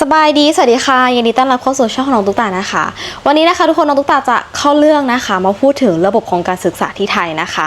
สบายดี สวัสดีค่ะ ยินดีต้อนรับเข้าสู่ช่องของน้องตุ๊กตานะคะ วันนี้นะคะทุกคนน้องตุ๊กตาจะเข้าเรื่องนะคะ มาพูดถึงระบบของการศึกษาที่ไทยนะคะ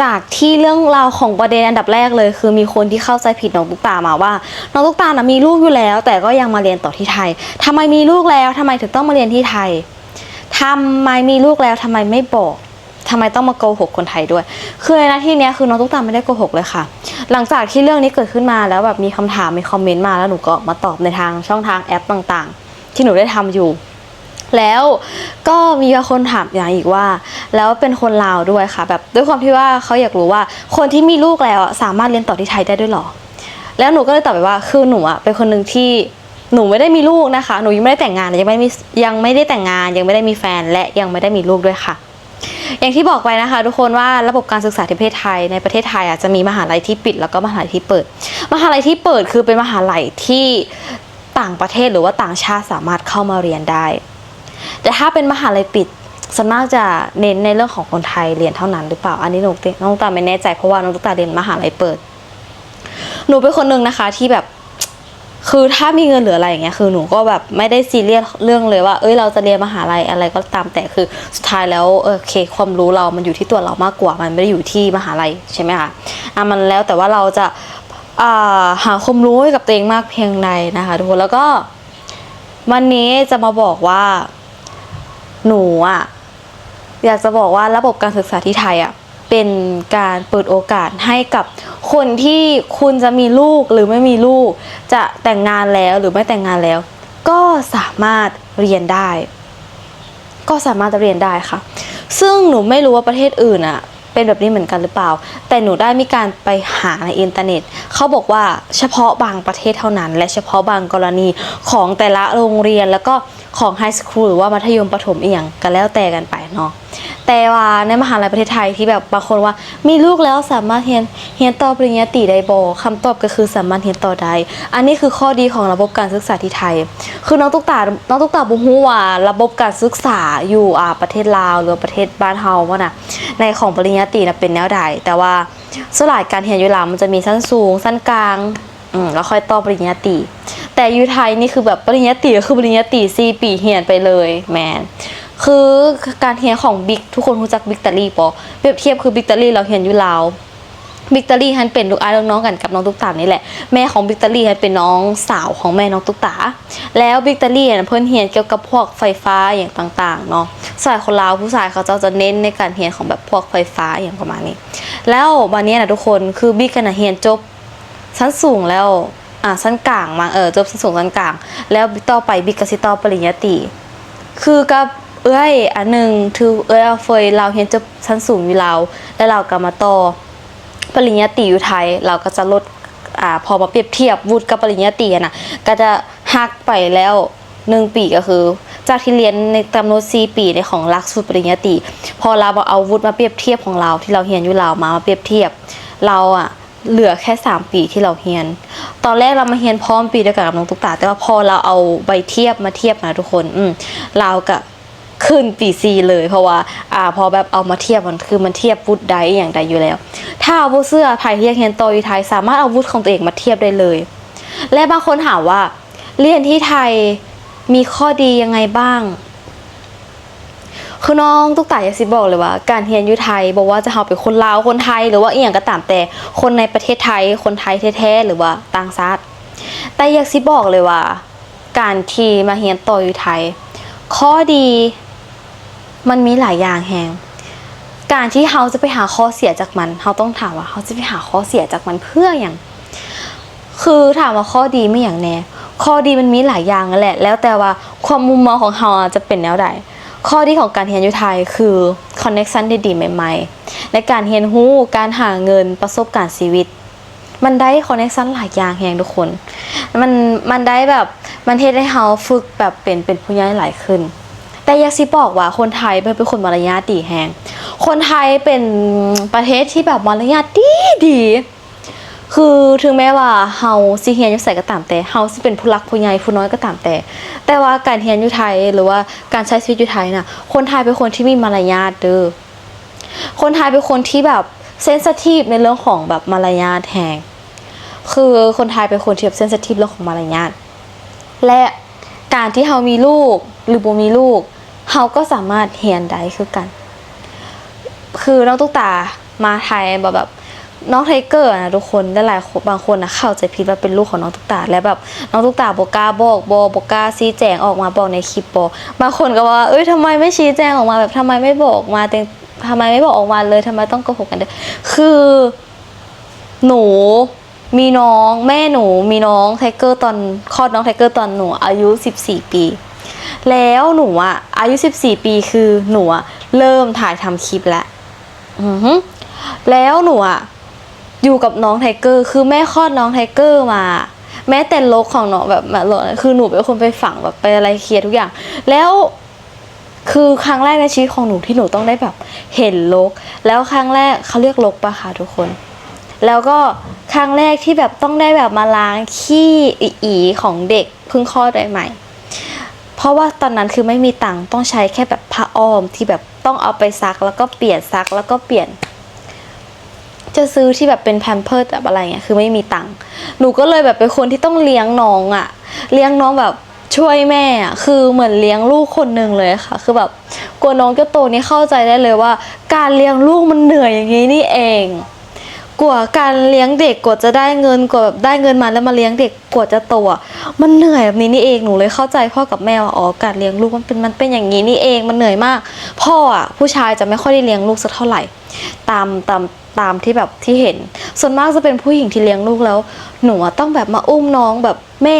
จากที่เรื่องราวของประเด็นอันดับแรกเลย คือมีคนที่เข้าใจผิดน้องตุ๊กตามาว่า น้องตุ๊กตานะมีลูกอยู่แล้ว แต่ก็ยังมาเรียนต่อที่ไทยทำไมมีลูกแล้วทำไมถึงต้องมาเรียนที่ไทยทำไมมีลูกแล้วทำไมไม่บอก ทำไมต้องมาโกหกคนไทยด้วย คือในที่นี้คือน้องตุ๊กตาไม่ได้โกหกเลยค่ะ หลังจากที่เรื่องนี้เกิดขึ้นมาแล้วแบบมีคำถามมีคอมเมนต์มาแล้วหนูก็มาตอบในทางช่องทางแอปต่างๆ ที่หนูได้ทำอยู่ แล้วก็มีคนถามอย่างอีกว่า แล้วเป็นคนลาวด้วยค่ะ แบบด้วยความที่ว่าเขาอยากรู้ว่าคนที่มีลูกแล้วสามารถเรียนต่อที่ไทยได้ด้วยหรอ แล้วหนูก็เลยตอบไปว่าคือหนูอะเป็นคนหนึ่งที่หนูไม่ได้มีลูกนะคะ หนูยังไม่ได้แต่งงานยังไม่ได้มียังไม่ได้แต่งงาน ยังไม่ได้มีแฟน และยังไม่ได้มีลูกด้วยค่ะ อย่างที่บอกไปนะคะ ทุกคนว่าระบบการศึกษาที่ประเทศไทยในประเทศไทยอะจะมีมหาลัยที่ปิด แล้วก็มหาลัยที่เปิด มหาลัยที่เปิดคือเป็นมหาลัยที่ต่างประเทศหรือว่าต่างชาติสามารถเข้ามาเรียนได้ แต่ถ้าเป็นมหาลัยปิดส่วนมากจะเน้นในเรื่องของคนไทยเรียนเท่านั้นหรือเปล่า อันนี้หนูน้องตาไม่แน่ใจเพราะว่าน้องตาเรียนมหาลัยเปิด หนูเป็นคนหนึ่งนะคะที่แบบ คือถ้ามีเงินเหลืออะไรอย่างเงี้ยคือหนูก็แบบไม่ได้ซีเรียสเรื่องเลยว่า เอ้ยเราจะเรียนมหาลัยอะไรก็ตามแต่คือสุดท้ายแล้วโอเคความรู้เรามันอยู่ที่ตัวเรามากกว่ามันไม่ได้อยู่ที่มหาลัยใช่ไหมคะอะมันแล้วแต่ว่าเราจะาหาความรู้ให้กับตัวเองมากเพียงใดนะคะทุกคนแล้วก็ วันนี้จะมาบอกว่าหนูอะอยากจะบอกว่าระบบการศึกษาที่ไทยอะเป็นการเปิดโอกาสให้กับ คนที่คุณจะมีลูกหรือไม่มีลูก จะแต่งงานแล้วหรือไม่แต่งงานแล้ว ก็สามารถเรียนได้ ก็สามารถเรียนได้ค่ะ ซึ่งหนูไม่รู้ว่าประเทศอื่นอะเป็นแบบนี้เหมือนกันหรือเปล่า แต่หนูได้มีการไปหาในอินเทอร์เน็ต เขาบอกว่าเฉพาะบางประเทศเท่านั้น และเฉพาะบางกรณีของแต่ละโรงเรียนแล้วก็ของไฮสคูลหรือว่ามัธยมประถมอีกอย่างก็แล้วแต่กันไปเนาะ แต่ว่าในมหาลัยประเทศไทยที่แบบบางคนว่า มีลูกแล้วสามารถเรียนเรียนต่อปริญญาตรีได้บ่คำตอบก็คือสามารถเรียนต่อได้ อันนี้คือข้อดีของระบบการศึกษาที่ไทย คือน้องตุ๊กตา น้องตุ๊กตาบุฮู้ว่าระบบการศึกษาอยู่อ่าประเทศลาวหรือประเทศบ้านเฮาว่าน่ะ ในของปริญญาตรีน่ะเป็นแนวใดแต่ว่าสลายการเรียนอยู่ลาวมันจะมีชั้นสูงชั้นกลางอืมแล้วค่อยต่อปริญญาตรีแต่อยู่ไทยนี่คือแบบปริญญาตรีก็คือปริญญาตรีสี่ปีเรียนไปเลยแมน คือการเรียนของบิ๊กทุกคนรู้จักบิ๊กตาลี่ปอเปรียบเทียบคือบิ๊กตาลี่เราเรียนอยู่ลาวบิ๊กตาลี่ฮันเป็นลูกอาลูกน้องกันกับน้องตุ๊กตานี่แหละแม่ของบิ๊กตาลี่ฮันเป็นน้องสาวของแม่น้องตุ๊กตา แล้วบิ๊กตาลีน่ะเพิ่นเรียนเกี่ยวกับพวกไฟฟ้าอย่างต่างๆเนาะสายคนลาวผู้ชายเขาจะจะเน้นในการเรียนของแบบพวกไฟฟ้าอย่างประมาณนี้ แล้ววันนี้นะทุกคนคือบิ๊กกันเรียนจบชั้นสูงแล้วอ่าชั้นกลางมาเออจบชั้นสูงชั้นกลาง แล้วต่อไปบิ๊กกสิต่อปริญญาตรีคือกับ เอ้ยอันหนึ่งคือเอ้ยเอาเฟยเราเห็นจบชั้นสูงอยู่เราแล้วเราก็มาต่อปริญญาตรีอยู่ไทยเราก็จะลดอ่าพอมาเปรียบเทียบวุฒิกับปริญญาตรีนะก็จะหักไปแล้วหนึ่งปีก็คือจากที่เรียนในกำหนด4ปีในของหลักสูตรปริญญาตรีพอเราเอาวุฒิมาเปรียบเทียบของเราที่เราเรียนอยู่เรามามาเปรียบเทียบ เราอะเหลือแค่ 3 ปีที่เราเรียน ตอนแรกเรามาเรียนพร้อมปีเดียวกันกับน้องตุ๊กตา แต่ว่าพอเราเอาใบเทียบมาเทียบนะทุกคน อืมเราก็ ขึ้นปีซีเลยเพราะว่าอ่าพอแบบเอามาเทียบมันคือมันเทียบวุฒิใดอย่างใดอยู่แล้ว ถ้าเอาวุฒิเสื้อไทยที่อยาเรียนต่ออยู่ไทยสามารถเอาวุฒิของตัวเองมาเทียบได้เลย และบางคนถามว่า เรียนที่ไทยมีข้อดียังไงบ้างคือน้องตุ๊กตาอยากสิบอกเลยว่า การเรียนอยู่ไทยบอกว่าจะเฮาเป็นคนลาวคนไทย หรือว่าอีหยังก็ตามแต่คนในประเทศไทย คนไทยแท้ๆหรือว่าต่างชาติแต่อยากสิบอกเลยว่า การที่มาเรียนต่ออยู่ไทย ข้อดี มันมีหลายอย่างแฮงการที่เฮาจะไปหาข้อเสียจากมันเฮาต้องถามว่าเฮาจะไปหาข้อเสียจากมันเพื่ออย่าง คือถามว่าข้อดีไม่อย่างแน่ข้อดีมันมีหลายอย่างนั่นแหละ แล้วแต่ว่าความมุมมองของเราจะเป็นแนวใดข้อดีของการเรียนอยู่ไทยคือคอนเน็กชันดีๆใหม่ๆในการเรียนรู้การหาเงินประสบการณ์ชีวิต มันได้คอนเน็กชันหลายอย่างแฮงทุกคนมันมันได้แบบมันเฮ็ดให้เฮาฝึกแบบเป็นเป็นผู้ใหญ่หลายขึ้น แต่อยากสิบอกว่าคนไทยเป็นคนมารยาทดีแฮงคนไทยเป็นประเทศที่แบบมารยาทดีดีคือถึงแม้ว่าเฮาสิเฮียนอยู่ไสก็ตามแต่เฮาสิเป็นผู้รักผู้ใหญ่ผู้น้อยก็ตามแต่ แต่ว่าการเฮียนอยู่ไทยหรือว่าการใช้ชีวิตอยู่ไทยน่ะ คนไทยเป็นคนที่มีมารยาทเด้อคนไทยเป็นคนที่แบบเซนซิทีฟในเรื่องของแบบมารยาทแหงคือคนไทยเป็นคนที่แบบเซนซิทีฟเรื่องของมารยาทและการที่เฮามีลูกหรือบ่มีลูก เฮาก็สามารถเฮียนได้คือกัน คือน้องตุ๊กตามาไทยแบบแบบน้องไทเกอร์นะทุกคนและหลายคนบางคนนะเข้าใจผิดว่าเป็นลูกของน้องตุ๊กตาและแบบน้องตุ๊กตาบอกกาบอกบบอกกาชี้แจงออกมาบอกในคลิปบอกางคนก็ว่าเอ้ยทำไมไม่ชี้แจงออกมาแบบทำไมไม่บอกมาแต่ทำไมไม่บอกออกมาเลยทำไมต้องโกหกกันด้วยคือหนูมีน้องแม่หนูมีน้องไทเกอร์ตอนคลอดน้องไทเกอร์ตอนหนูอายุ 14 ปี แล้วหนูอะอายุ 14 ปีคือหนูอะเริ่มถ่ายทำคลิปแล้วแล้วหนูอะอยู่กับน้องไทเกอร์ คือแม่คลอดน้องไทเกอร์มา แม้แต่ลกของน้องแบบแบบคือหนูเป็นคนไปฝังแบบไปอะไรเคลียร์ทุกอย่าง แล้วคือครั้งแรกในชีวิตของหนูที่หนูต้องได้แบบเห็นลก แล้วครั้งแรกเขาเรียกลกปะคะทุกคน แล้วก็ครั้งแรกที่แบบต้องได้แบบมาล้างขี้อีของเด็กเพิ่งคลอดใหม่ๆ เพราะว่าตอนนั้นคือไม่มีตังค์ต้องใช้แค่แบบผ้าอ้อมที่แบบต้องเอาไปซักแล้วก็เปลี่ยนซักแล้วก็เปลี่ยน จะซื้อที่แบบเป็นแพมเพิร์ดแบบอะไรเงี้ยคือไม่มีตังค์หนูก็เลยแบบเป็นคนที่ต้องเลี้ยงน้องอะเลี้ยงน้องแบบช่วยแม่อะคือเหมือนเลี้ยงลูกคนหนึ่งเลยค่ะ คือแบบกลัวน้องจะโตนี่เข้าใจได้เลยว่า การเลี้ยงลูกมันเหนื่อยอย่างนี้นี่เอง กว่าการเลี้ยงเด็กกว่าจะได้เงินกว่าแบบได้เงินมาแล้วมาเลี้ยงเด็กกว่าจะโตอะมันเหนื่อยแบบนี้นี่เองหนูเลยเข้าใจพ่อกับแม่ว่าอ๋อการเลี้ยงลูกมันเป็นมันเป็นอย่างนี้นี่เองมันเหนื่อยมาก พ่ออะผู้ชายจะไม่ค่อยได้เลี้ยงลูกสักเท่าไหร่ ตามตามตามที่แบบที่เห็น ส่วนมากจะเป็นผู้หญิงที่เลี้ยงลูกแล้ว หนูอะต้องแบบมาอุ้มน้องแบบ แม่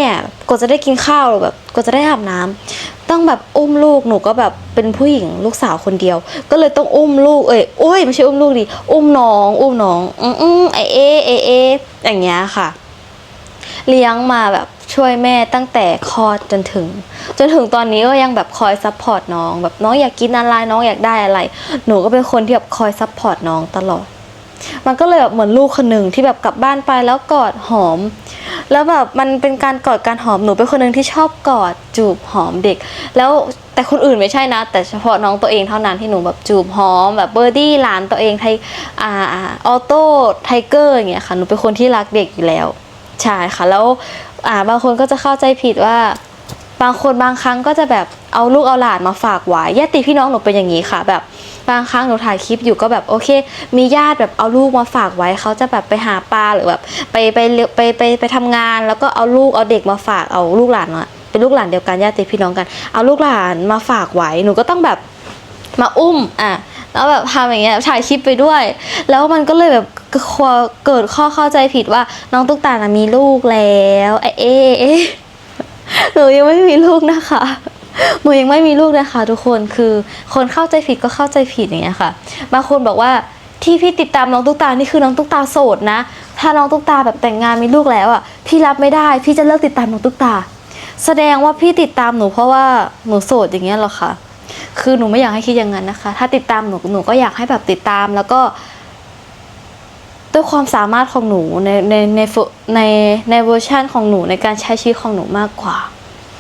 กว่าจะได้กินข้าวแบบกว่าจะได้อาบน้ำต้องแบบอุ้มลูกหนูก็แบบเป็นผู้หญิงลูกสาวคนเดียว ก็เลยต้องอุ้มลูกเอ้ยโอ้ยไม่ใช่อุ้มลูกดิอุ้มน้องอุ้มน้องอืมไอเอเอเออย่างเงี้ยค่ะ เลี้ยงมาแบบช่วยแม่ตั้งแต่คลอดจนถึง จนถึงตอนนี้ก็ยังแบบคอยซัพพอร์ตน้อง แบบน้องอยากกินอะไรน้องอยากได้อะไร หนูก็เป็นคนที่แบบคอยซัพพอร์ตน้องตลอด มันก็เลยแบบเหมือนลูกคนหนึ่งที่แบบกลับบ้านไปแล้วกอดหอม แล้วแบบมันเป็นการกอดการหอมหนูเป็นคนหนึ่งที่ชอบกอดจูบหอมเด็ก แล้วแต่คนอื่นไม่ใช่นะ แต่เฉพาะน้องตัวเองเท่านั้นที่หนูแบบจูบหอมแบบเบอร์ดี้หลานตัวเองไทออ่าออโต้ไทเกอร์อย่างเงี้ยค่ะหนูเป็นคนที่รักเด็กอยู่แล้วใช่ค่ะแล้วอ่าบางคนก็จะเข้าใจผิดว่าบางคนบางครั้งก็จะแบบเอาลูกเอาหลานมาฝากไว้ญาติพี่น้องหนูเป็นอย่างนี้ค่ะแบบ บางครั้งหนูถ่ายคลิปอยู่ก็แบบโอเค มีญาติแบบเอาลูกมาฝากไว้เขาจะแบบไปหาปลาหรือแบบไปไปเลี้ยไปไปไปทำงาน แล้วก็เอาลูกเอาเด็กมาฝากเอาลูกหลานเป็นลูกหลานเดียวกันญาติพี่น้องกัน เอาลูกหลานมาฝากไว้หนูก็ต้องแบบมาอุ้มอะแล้วแบบทำอย่างเงี้ยถ่ายคลิปไปด้วย แล้วมันก็เลยแบบเกิดข้อเข้าใจผิดว่าน้องตุ๊กตานะมีลูกแล้วไอเอะเอะหนูยังไม่มีลูกนะคะ หนูยังไม่มีลูกนะคะทุกคนคือคนเข้าใจผิดก็เข้าใจผิดอย่างเงี้ยค่ะบางคนบอกว่าที่พี่ติดตามน้องตุ๊กตานี่คือน้องตุ๊กตาโสดนะ ถ้าน้องตุ๊กตาแบบแต่งงานมีลูกแล้วอะพี่รับไม่ได้ พี่จะเลิกติดตามน้องตุ๊กตา แสดงว่าพี่ติดตามหนูเพราะว่าหนูโสดอย่างเงี้ยหรอคะคือหนูไม่อยากให้คิดอย่างนั้นนะคะ ถ้าติดตามหนูหนูก็อยากให้แบบติดตามแล้วก็ด้วยความสามารถของหนูในในในในในเวอร์ชันของหนูในการใช้ชีวิตของหนูมากกว่า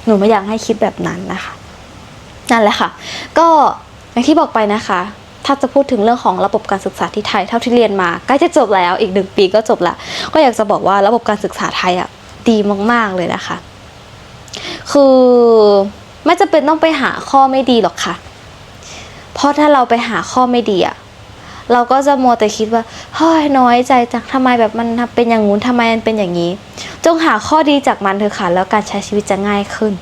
หนูไม่อยากให้คิดแบบนั้นนะคะ นั่นแหละค่ะ ก็อย่างที่บอกไปนะคะ ถ้าจะพูดถึงเรื่องของระบบการศึกษาที่ไทยเท่าที่เรียนมาใกล้จะจบแล้วอีกหนึ่งปีก็จบละก็อยากจะบอกว่าระบบการศึกษาไทยอะดีมาก ๆเลยนะคะ คือไม่จำเป็นต้องไปหาข้อไม่ดีหรอกค่ะ เพราะถ้าเราไปหาข้อไม่ดีอะ เราก็จะมัวแต่คิดว่าเฮ้ยน้อยใจจังทำไมแบบมันเป็นอย่างงู้นทำไมมันเป็นอย่างนี้ จงหาข้อดีจากมันเถอะค่ะแล้วการใช้ชีวิตจะง่ายขึ้น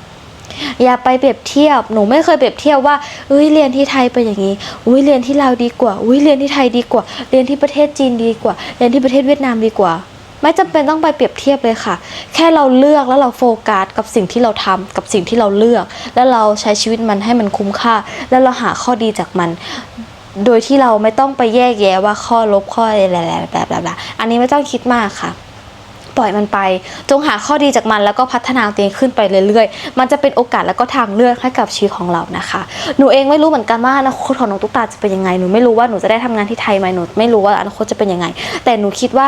อย่าไปเปรียบเทียบ หนูไม่เคยเปรียบเทียบว่าเอ้ยเรียนที่ไทยเป็นอย่างนี้ อุ้ยเรียนที่ลาวดีกว่า อุ้ยเรียนที่ไทยดีกว่า เรียนที่ประเทศจีนดีกว่า เรียนที่ประเทศเวียดนามดีกว่า ไม่จำเป็นต้องไปเปรียบเทียบเลยค่ะ แค่เราเลือกแล้วเราโฟกัสกับสิ่งที่เราทำกับสิ่งที่เราเลือก แล้วเราใช้ชีวิตมันให้มันคุ้มค่า แล้วเราหาข้อดีจากมัน โดยที่เราไม่ต้องไปแยกแยะว่าข้อลบข้ออะไรแบบแบบอันนี้ไม่ต้องคิดมากค่ะ ปล่อยมันไป จงหาข้อดีจากมันแล้วก็พัฒนาตัวเองขึ้นไปเรื่อยๆ มันจะเป็นโอกาสแล้วก็ทางเลือกให้กับชีวิตของเรานะคะ หนูเองไม่รู้เหมือนกันว่าอนาคตของน้องตุ๊กตาจะเป็นยังไง หนูไม่รู้ว่าหนูจะได้ทำงานที่ไทยไหมหนูไม่รู้ว่าอนาคตจะเป็นยังไง แต่หนูคิดว่า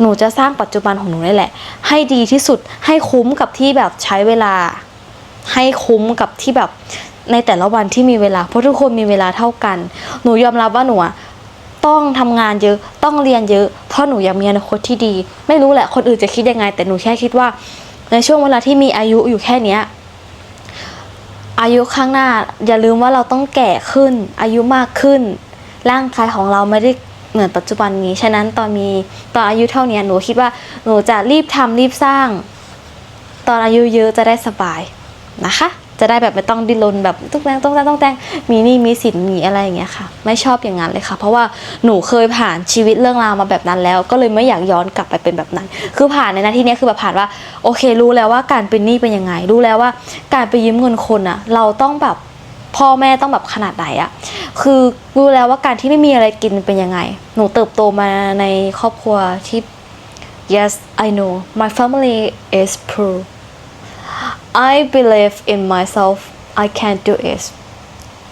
หนูจะสร้างปัจจุบันของหนูนี่แหละ ให้ดีที่สุดให้คุ้มกับที่แบบใช้เวลา ให้คุ้มกับที่แบบ ในแต่ละวันที่มีเวลาเพราะทุกคนมีเวลาเท่ากัน หนูยอมรับว่าหนูต้องทำงานเยอะต้องเรียนเยอะ เพราะหนูอยากมีอนาคตที่ดี ไม่รู้แหละคนอื่นจะคิดยังไง แต่หนูแค่คิดว่า ในช่วงเวลาที่มีอายุอยู่แค่เนี้ยอายุข้างหน้าอย่าลืมว่าเราต้องแก่ขึ้น อายุมากขึ้น ร่างกายของเราไม่ได้เหมือนปัจจุบันนี้ ฉะนั้นตอนมีตอนอายุเท่านี้หนูคิดว่าหนูจะรีบทำรีบสร้าง ตอนอายุเยอะจะได้สบายนะคะ จะได้แบบไม่ต้องดิ้นรนแบบต้องแต่งต้องแต่งต้องแต่งมีหนี่มีสินมีอะไรอย่างเงี้ยค่ะ ไม่ชอบอย่างนั้นเลยค่ะ เพราะว่าหนูเคยผ่านชีวิตเรื่องราวมาแบบนั้นแล้ว ก็เลยไม่อยากย้อนกลับไปเป็นแบบนั้น คือผ่านในหน้าที่เนี้ยคือแบบผ่านว่าโอเค รู้แล้วว่าการเป็นหนี้เป็นยังไง รู้แล้วว่าการไปยืมเงินคนอะเราต้องแบบพ่อแม่ต้องแบบขนาดไหนอะคือรู้แล้วว่าการที่ไม่มีอะไรกินเป็นยังไง หนูเติบโตมาในครอบครัวที่ yes I know my family is poor I believe in myself I can do it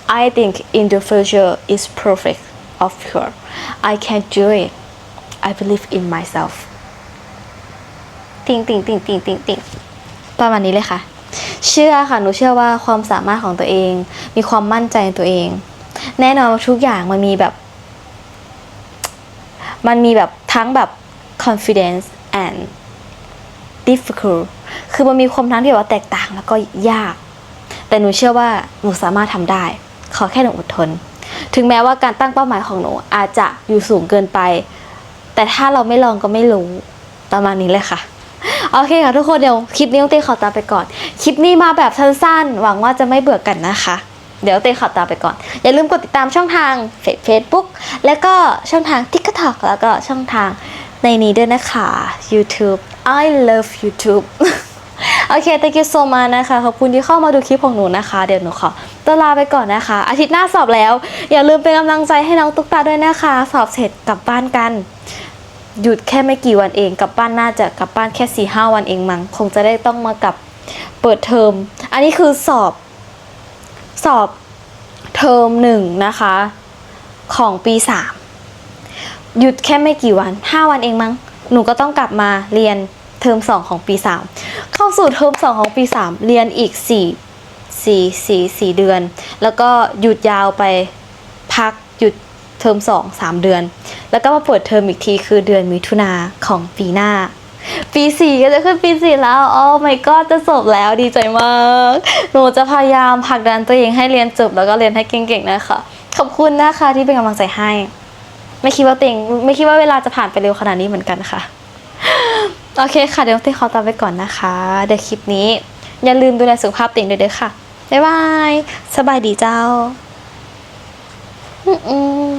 I think in the future is perfect of course I can do it I believe in myself ติงติงติงติงติงติงประมาณนี้เลยค่ะ เชื่อค่ะ หนูเชื่อว่าความสามารถของตัวเอง มีความมั่นใจในตัวเอง แน่นอนว่าทุกอย่างมันมีแบบ มันมีแบบทั้งแบบ confidence and difficult คือมันมีความทั้งที่แบบว่าแตกต่างแล้วก็ยาก แต่หนูเชื่อว่าหนูสามารถทำได้ ขอแค่หนูอดทน ถึงแม้ว่าการตั้งเป้าหมายของหนูอาจจะอยู่สูงเกินไป แต่ถ้าเราไม่ลองก็ไม่รู้ประมาณนี้เลยค่ะโอเคค่ะทุกคนเดี๋ยวคลิปนี้ต้องเต้ขอตาไปก่อน คลิปนี้มาแบบสั้นๆ หวังว่าจะไม่เบื่อกันนะคะ เดี๋ยวเต้ขอตาไปก่อน อย่าลืมกดติดตามช่องทางเฟซบุ๊กแล้วก็ช่องทาง TikTok แล้วก็ช่องทาง ในนี้ด้วยนะคะ YouTube I love YouTube โอเค thank you so much นะคะ ขอบคุณที่เข้ามาดูคลิปของหนูนะคะ เดี๋ยวหนูขอตัวลาไปก่อนนะคะ อาทิตย์หน้าสอบแล้ว อย่าลืมเป็นกำลังใจให้น้องตุ๊กตาด้วยนะคะ สอบเสร็จกลับบ้านกัน หยุดแค่ไม่กี่วันเองกลับบ้านน่าจะกลับบ้านแค่สี่ห้าวันเองมั้งคงจะได้ต้องมากับเปิดเทอม อันนี้คือสอบสอบเทอมหนึ่งนะคะ ของปีสาม หยุดแค่ไม่กี่วันห้าวันเองมั้ง หนูก็ต้องกลับมาเรียนเทอมสองของปีสามเข้าสู่เทอมสองของปีสามเรียนอีกสี่สี่สี่สี่เดือน แล้วก็หยุดยาวไปพักหยุดเทอมสองสามเดือน แล้วก็มาเปิดเทอมอีกทีคือเดือนมิถุนาของปีหน้า ปีสี่ก็จะขึ้นปีสี่แล้วโอ้ my god จะจบแล้วดีใจมาก หนูจะพยายามผลักดันตัวเองให้เรียนจบแล้วก็เรียนให้เก่งๆนะคะขอบคุณนะคะที่เป็นกำลังใจให้ ไม่คิดว่าเต็งไม่คิดว่าเวลาจะผ่านไปเร็วขนาดนี้เหมือนกันค่ะ โอเคค่ะ เดี๋ยวเต้ขอตามไปก่อนนะคะ เดี๋ยวคลิปนี้ อย่าลืมดูแลสุขภาพตัวเองด้วยเด้อค่ะ บ๊ายบาย สบายดีเจ้า อืม